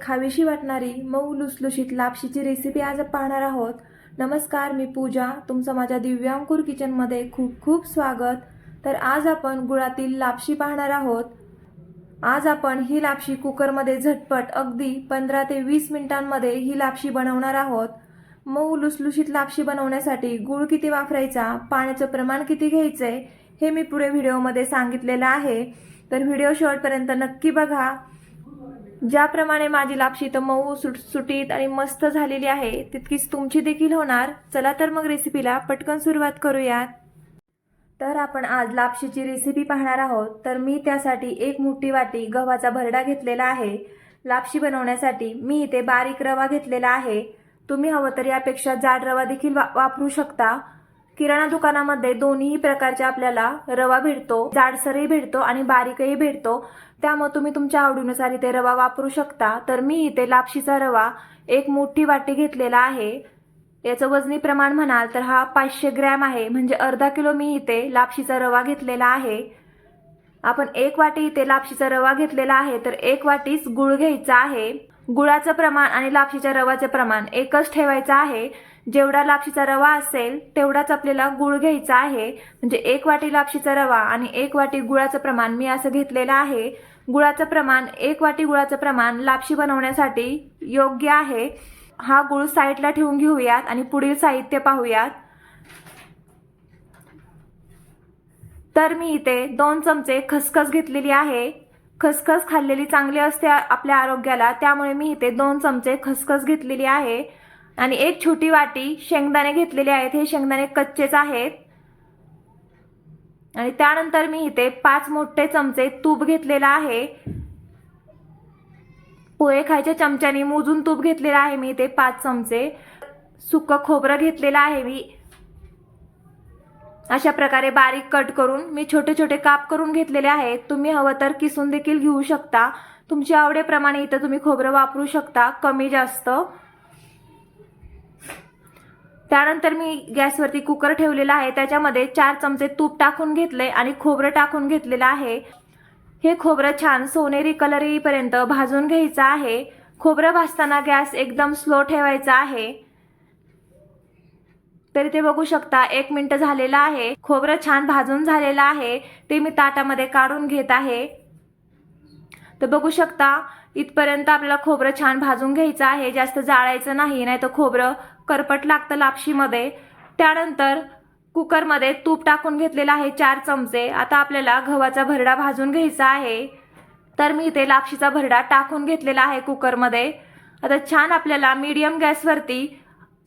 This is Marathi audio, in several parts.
खावीशी वाटणारी मऊ लुसलुशीत लापशीची रेसिपी आज पाहणार आहोत. नमस्कार मी पूजा. तुमचं माझ्या दिव्यांकुर किचनमध्ये खूप खूप स्वागत. तर आज आपण गुळातील लापशी पाहणार आहोत. आज आपण ही लापशी कुकरमध्ये झटपट अगदी पंधरा ते वीस मिनिटांमध्ये ही लापशी बनवणार आहोत. मऊ लुसलुशीत लापशी बनवण्यासाठी गूळ किती वापरायचा पाण्याचं प्रमाण किती घ्यायचं हे मी पुढे व्हिडिओमध्ये सांगितलेलं आहे. तर व्हिडिओ शेवटपर्यंत नक्की बघा. ज्याप्रमाणे माझी लापशी तर मऊ सुट सुटीत आणि मस्त झालेली आहे तितकीच तुमची देखील होणार. चला तर मग रेसिपीला पटकन सुरुवात करूयात. तर आपण आज लापशीची रेसिपी पाहणार आहोत. तर मी त्यासाठी एक मोठी वाटी गव्हाचा भरडा घेतलेला आहे. लापशी बनवण्यासाठी मी इथे बारीक रवा घेतलेला आहे. तुम्ही हवं तर यापेक्षा जाड रवा देखील वा- वापरू शकता. किराणा दुकानामध्ये दोन्ही प्रकारचे आपल्याला रवा भेटतो जाडसरही भेटतो आणि बारीकही भेटतो. त्यामुळे तुम्ही तुमच्या आवडीनुसार इथे रवा वापरू शकता. तर मी इथे लापशीचा रवा एक मोठी वाटी घेतलेला आहे. याचं वजनी प्रमाण म्हणाल तर हा पाचशे ग्रॅम आहे. म्हणजे अर्धा किलो मी इथे लापशीचा रवा घेतलेला आहे. आपण एक वाटी इथे लापशीचा रवा घेतलेला आहे. तर एक वाटीच गुळ घ्यायचा आहे. गुळाचं प्रमाण आणि लापशीच्या रवाचं प्रमाण एकच ठेवायचं आहे. जेवढा लापशीचा रवा असेल तेवढाच आपल्याला गुळ घ्यायचा आहे. म्हणजे एक वाटी लापशीचा रवा आणि एक वाटी गुळाचं प्रमाण मी असं घेतलेलं आहे. गुळाचं प्रमाण एक वाटी गुळाचं प्रमाण लापशी बनवण्यासाठी योग्य आहे. हा गुळ साईडला ठेवून घेऊयात आणि पुढील साहित्य पाहूयात. तर मी इथे दोन चमचे खसखस घेतलेली आहे. खसखस खाल्लेली चांगली असते आपल्या आरोग्याला त्यामुळे मी इथे दोन चमचे खसखस घेतलेली आहे. आणि एक छोटी वाटी शेंगदाणे घेतलेले आहेत. हे शेंगदाणे कच्चेच आहेत. आणि त्यानंतर मी इथे पाच मोठे चमचे तूप घेतलेला आहे. पोहे खायच्या चमच्याने मोजून तूप घेतलेलं आहे मी इथे पाच चमचे. सुकं खोबरं घेतलेलं आहे मी. अशा प्रकारे बारीक कट करून मी छोटे छोटे काप करून घेतलेले आहेत. तुम्ही हवं तर किसून देखील घेऊ शकता. तुमच्या आवडीप्रमाणे इथं तुम्ही खोबरं वापरू शकता. कमी जास्त. त्यानंतर मी गॅसवरती कुकर ठेवलेला आहे. त्याच्यामध्ये चार चमचे तूप टाकून घेतले आणि खोबरं टाकून घेतलेलं आहे. हे खोबरं छान सोनेरी कलर येईपर्यंत भाजून घ्यायचं आहे. खोबरं भाजताना गॅस एकदम स्लो ठेवायचा आहे. तरी ते बघू शकता एक मिनिट झालेलं आहे. खोबरं छान भाजून झालेलं आहे. ते मी ताटामध्ये काढून घेत आहे. तर बघू शकता इथपर्यंत आपल्याला खोबरं छान भाजून घ्यायचं आहे. जास्त जाळायचं नाही नाही तर खोबरं करपट लागतं लापशीमध्ये. त्यानंतर कुकरमध्ये तूप टाकून घेतलेलं आहे चार चमचे. आता आपल्याला गव्हाचा भरडा भाजून घ्यायचा आहे. तर मी इथे लापशीचा भरडा टाकून घेतलेला आहे कुकरमध्ये. आता छान आपल्याला मीडियम गॅसवरती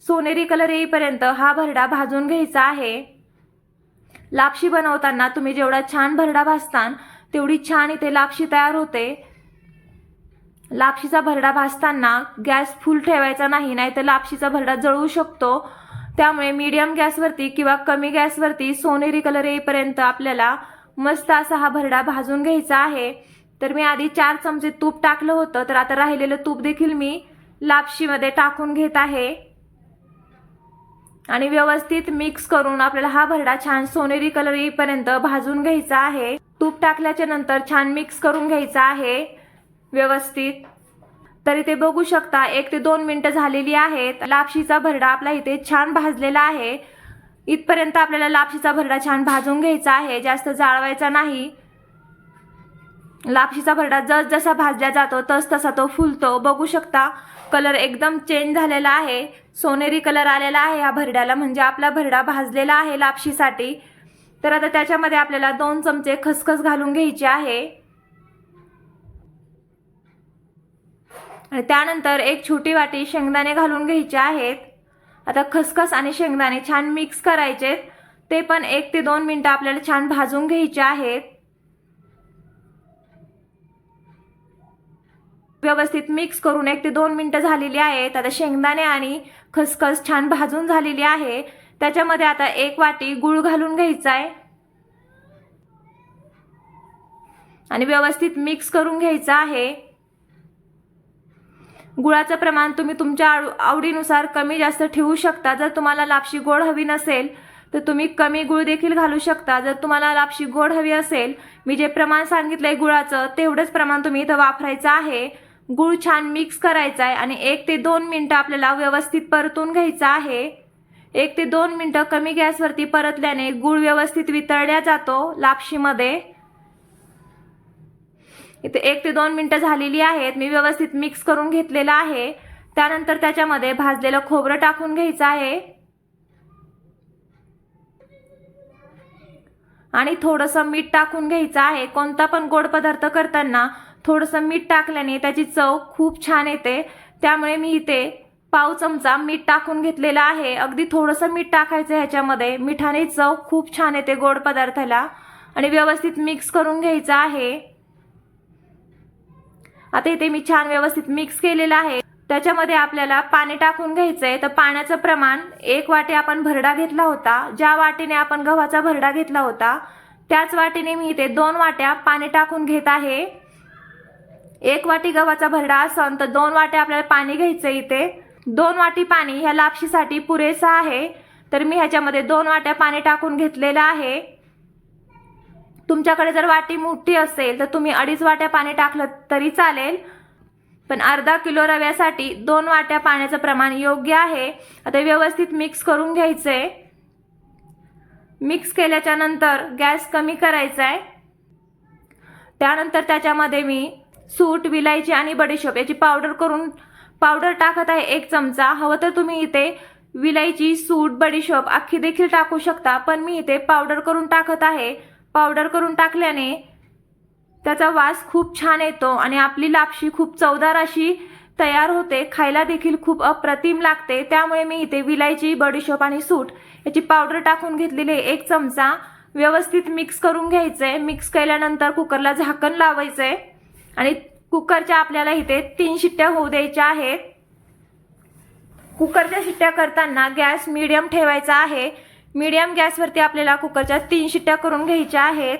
सोनेरी कलर येईपर्यंत हा भरडा भाजून घ्यायचा आहे. लापशी बनवताना तुम्ही जेवढा छान भरडा भाजतान तेवढी छान इथे लापशी तयार होते. लापशीचा भरडा भाजताना गॅस फुल ठेवायचा नाही नाही तर लापशीचा भरडा जळू शकतो. त्यामुळे मीडियम गॅसवरती किंवा कमी गॅसवरती सोनेरी कलर येईपर्यंत आपल्याला मस्त असा हा भरडा भाजून घ्यायचा आहे. तर मी आधी चार चमचे तूप टाकलं होतं तर आता राहिलेलं तूप देखील मी लापशीमध्ये टाकून घेत आहे. आणि व्यवस्थित मिक्स करून आपल्याला हा भरडा छान सोनेरी कलर येईपर्यंत भाजून घ्यायचा आहे. तूप टाकल्याच्या नंतर छान मिक्स करून घ्यायचा आहे. व्यवस्थित. तर इथे बघू शकता एक ते दोन मिनटं झालेली आहेत. लापशीचा भरडा आपला इथे छान भाजलेला आहे. इथपर्यंत आपल्याला लापशीचा भरडा छान भाजून घ्यायचा आहे. जास्त जाळवायचा नाही. लापशीचा भरडा जस जसा भाजला जातो तस तसा तो फुलतो. बघू शकता कलर एकदम चेंज झालेला आहे. सोनेरी कलर आलेला आहे या भरड्याला म्हणजे आपला भरडा भाजलेला आहे लापशीसाठी. तर आता त्याच्यामध्ये आपल्याला दोन चमचे खसखस घालून घ्यायची आहे. आणि त्यानंतर एक छोटी वाटी शेंगदाणे घालून घ्यायचे आहेत. आता खसखस आणि शेंगदाणे छान मिक्स करायचे ते पण एक ते दोन मिनटं आपल्याला छान भाजून घ्यायचे आहेत. व्यवस्थित मिक्स करून एक ते दोन मिनटं झालेली आहेत. आता शेंगदाणे आणि खसखस छान भाजून झालेली आहे. त्याच्यामध्ये आता एक वाटी गूळ घालून घ्यायचा आहे. आणि व्यवस्थित मिक्स करून घ्यायचं आहे. गुळाचं प्रमाण तुम्ही तुमच्या आवडीनुसार कमी जास्त ठेवू शकता. जर तुम्हाला लापशी गोड हवी नसेल तर तुम्ही कमी गुळ देखील घालू शकता. जर तुम्हाला लापशी गोड हवी असेल मी जे प्रमाण सांगितलंय गुळाचं तेवढंच प्रमाण तुम्ही इथं वापरायचं आहे. गुळ छान मिक्स करायचा आहे आणि एक ते दोन मिनटं आपल्याला व्यवस्थित परतून घ्यायचं आहे. एक ते दोन मिनटं कमी गॅसवरती परतल्याने गुळ व्यवस्थित वितळल्या जातो लापशीमध्ये. इथे एक ते दोन मिनटं झालेली आहेत. मी व्यवस्थित मिक्स करून घेतलेलं आहे. त्यानंतर त्याच्यामध्ये भाजलेलं खोबरं टाकून घ्यायचं आहे. आणि थोडंसं मीठ टाकून घ्यायचं आहे. कोणता पण गोड पदार्थ करताना थोडंसं मीठ टाकल्याने त्याची चव खूप छान येते. त्यामुळे मी इथे पाव चमचा मीठ टाकून घेतलेला आहे. अगदी थोडंसं मीठ टाकायचं ह्याच्यामध्ये. मिठाने चव खूप छान येते गोड पदार्थाला. आणि व्यवस्थित मिक्स करून घ्यायचं आहे. आता इथे मी छान व्यवस्थित मिक्स केलेलं आहे. त्याच्यामध्ये आपल्याला पाणी टाकून घ्यायचंय. तर पाण्याचं प्रमाण एक वाटी आपण भरडा घेतला होता. ज्या वाटीने आपण गव्हाचा भरडा घेतला होता त्याच वाटीने मी इथे दोन वाट्या पाणी टाकून घेत आहे. एक वाटी गव्हाचा भरडा असन तर दोन वाट्या आपल्याला पाणी घ्यायचं इथे. दोन वाटी पाणी ह्या लापशीसाठी पुरेसं आहे. तर मी ह्याच्यामध्ये दोन वाट्या पाणी टाकून घेतलेलं आहे. तुमच्याकडे जर वाटी मोठी असेल तर तुम्ही अडीच वाट्या पाणी टाकलं तरी चालेल. पण अर्धा किलो रव्यासाठी दोन वाट्या पाण्याचं प्रमाण योग्य आहे. आता व्यवस्थित मिक्स करून घ्यायचं. आहे मिक्स केल्याच्यानंतर गॅस कमी करायचा आहे त्यानंतर त्याच्यामध्ये मी सूट विलायची आणि बडीशोप याची पावडर करून पावडर टाकत आहे एक चमचा. हवं तर तुम्ही इथे विलायची सूट बडीशोप अख्खी देखील टाकू शकता पण मी इथे पावडर करून टाकत आहे. पावडर करून टाकल्याने त्याचा वास खूप छान येतो आणि आपली लापशी खूप चवदार अशी तयार होते. खायला देखील खूप अप्रतिम लागते. त्यामुळे मी इथे विलायची बडीशोप आणि सूट याची पावडर टाकून घेतलेली आहे. एक चमचा व्यवस्थित मिक्स करून घ्यायचे मिक्स केल्यानंतर कुकरला झाकण लावायचंय. आणि कुकरच्या आपल्याला इथे तीन शिट्ट्या होऊ द्यायच्या आहेत. कुकरच्या शिट्ट्या करताना गॅस मिडियम ठेवायचा आहे. मीडियम गॅसवरती आपल्याला कुकरच्या तीन शिट्ट्या करून घ्यायच्या आहेत.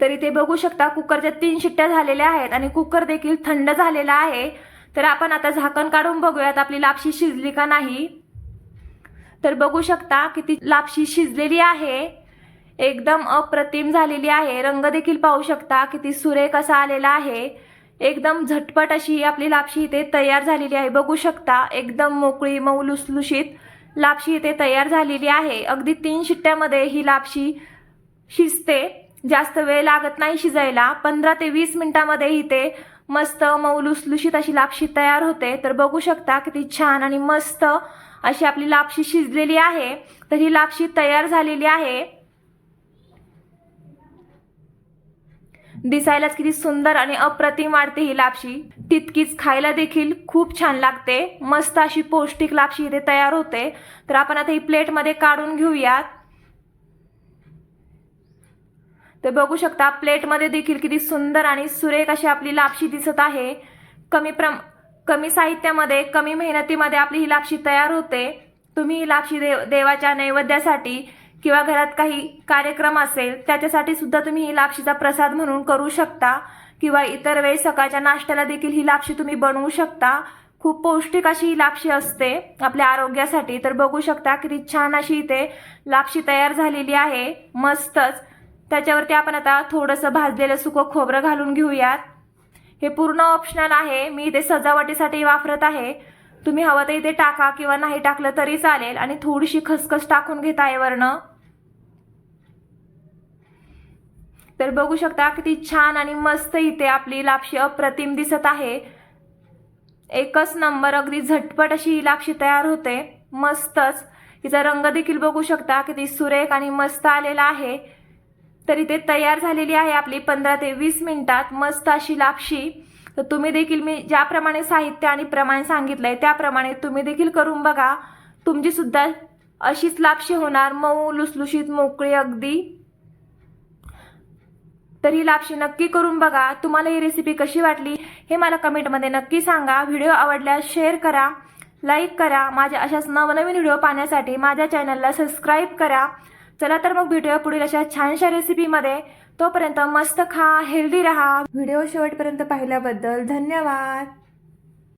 तर इथे बघू शकता कुकरच्या तीन शिट्ट्या झालेल्या आहेत आणि कुकर देखील थंड झालेला आहे. तर आपण आता झाकण काढून बघूयात आपली लापशी शिजली का नाही. तर बघू शकता किती लापशी शिजलेली आहे. एकदम अप्रतिम झालेली आहे. रंग देखील पाहू शकता किती सुरेख असा आलेला आहे. एकदम झटपट अशी आपली लापशी इथे तयार झालेली आहे. बघू शकता एकदम मोकळी मऊ लुसलुशीत लापशी इथे तयार झालेली आहे. अगदी तीन शिट्ट्यामध्ये ही लापशी शिजते. जास्त वेळ लागत नाही शिजायला. पंधरा ते वीस मिनिटामध्ये इथे मस्त मऊ लुसलुशीत अशी लापशी तयार होते. तर बघू शकता किती छान आणि मस्त अशी आपली लापशी शिजलेली आहे. तर ही लापशी तयार झालेली आहे. दिसायलाच किती सुंदर आणि अप्रतिम वाटते ही लापशी. तितकीच खायला देखील खूप छान लागते. मस्त अशी पौष्टिक लापशी इथे तयार होते. तर आपण आता ही प्लेटमध्ये काढून घेऊयात. तर बघू शकता प्लेटमध्ये देखील किती सुंदर आणि सुरेख अशी आपली लापशी दिसत आहे. कमी प्रम कमी साहित्यामध्ये कमी मेहनतीमध्ये आपली ही लापशी तयार होते. तुम्ही ही लापशी देव देवाच्या नैवेद्यासाठी किंवा घरात काही कार्यक्रम असेल त्याच्यासाठी सुद्धा तुम्ही ही लापशीचा प्रसाद म्हणून करू शकता. किंवा इतर वेळी सकाळच्या नाश्त्याला देखील ही लापशी तुम्ही बनवू शकता. खूप पौष्टिक अशी ही लापशी असते आपल्या आरोग्यासाठी. तर बघू शकता किती छान अशी इथे लापशी तयार झालेली आहे. मस्तच. त्याच्यावरती आपण आता थोडंसं भाजलेलं सुकं खोबरं घालून घेऊयात. हे पूर्ण ऑप्शनल आहे. मी इथे सजावटीसाठी वापरत आहे. तुम्ही हवं तर इथे टाका किंवा नाही टाकलं तरी चालेल. आणि थोडीशी खसखस टाकून घेत आहे वरनं तर बघू शकता किती छान आणि मस्त इथे आपली लापशी अप्रतिम दिसत आहे. एकच नंबर अगदी झटपट अशी ही लापशी तयार होते. मस्तच. तिचा रंग देखील बघू शकता किती सुरेख आणि मस्त आलेला आहे. तर इथे तयार झालेली आहे आपली पंधरा ते वीस मिनिटात मस्त अशी लापशी. तर तुम्ही देखील मी ज्याप्रमाणे साहित्य आणि प्रमाण सांगितलंय त्याप्रमाणे तुम्ही देखील करून बघा. तुमची सुद्धा अशीच लापशी होणार मऊ लुसलुशीत मोकळी अगदी. तर ही लापशी नक्की करून बघा. तुम्हाला ही रेसिपी कशी वाटली हे मला कमेंटमध्ये नक्की सांगा. व्हिडिओ आवडल्यास शेअर करा लाईक करा. माझ्या अशाच नवनवीन व्हिडिओ पाहण्यासाठी माझ्या चॅनलला सबस्क्राईब करा. चला तर मग भेटूया पुढील अशा छानशा रेसिपीमध्ये तोपर्यंत मस्त खा हेल्दी राहा. व्हिडिओ शेवटपर्यंत पाहिल्याबद्दल धन्यवाद.